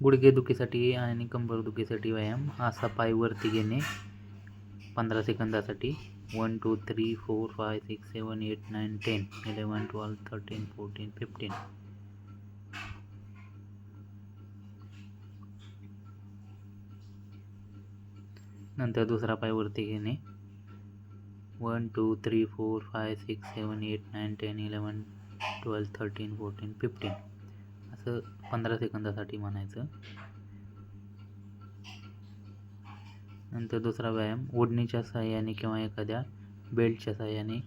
गुडघेदुखीसाठी आणि कंबरदुखीसाठी व्यायाम असा पाय वरती घेणे पंधरा सेकंदासाठी. One two three four five six seven eight nine ten eleven twelve thirteen fourteen fifteen नंतर दुसरा पाय वरती घेणे. One two three four five six seven eight nine ten eleven twelve thirteen fourteen fifteen असं पंधरा सेकंदासाठी म्हणायचं. नंतर दुसरा व्यायाम ओढणीच्या सहाय्याने किंवा एखाद्या बेल्टच्या सहाय्याने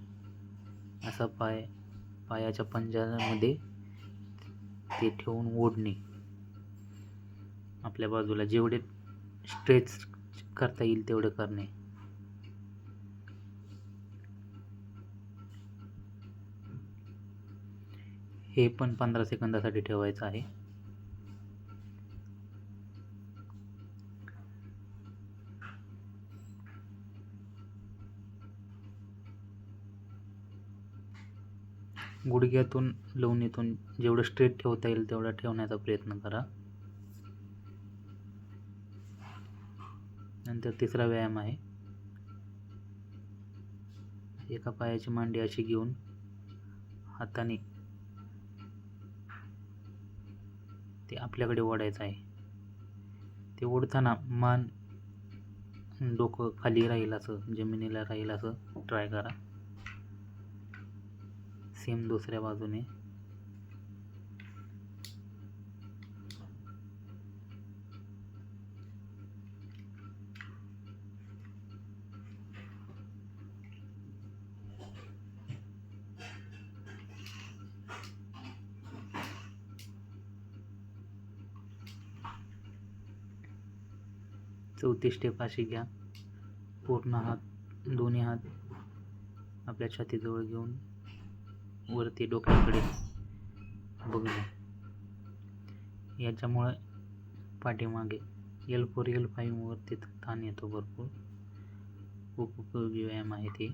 असा पाय पायाच्या पंजामध्ये ते ठेवून ओढणे. आपल्या बाजूला जेवढे स्ट्रेच करता येईल तेवढं करणे. हे पण पंधरा सेकंदासाठी ठेवायचं आहे. गुडघ्यातून लवणीतून जेवढं स्ट्रेट ठेवता येईल तेवढा ठेवण्याचा प्रयत्न करा. नंतर तिसरा व्यायाम आहे. एका पायाची मांडी अशी घेऊन हाताने ते आपल्याकडे ओढायचं आहे. ते ओढताना मान डोकं खाली राहील असं जमिनीला राहील असं ट्राय करा. सेम दुसऱ्या बाजूने. चौथी स्टेप अशी घ्या. पूर्ण हात दोन्ही हात आपल्या छातीजवळ घेऊन वरती डोक्याकडे बघणे याच्यामुळे पाठीमागे एल फोर एल फाईव्हवरती ताण येतो भरपूर. खूप उपयोगी व्यायाम आहे ते.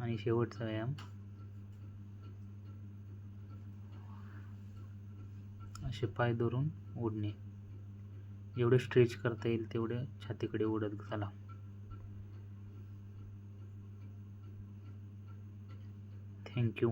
आणि शेवटचा व्यायाम. असे पाय धरून ओढणे. जेवढे स्ट्रेच करता येईल तेवढे छातीकडे ओढत चला. थँक्यू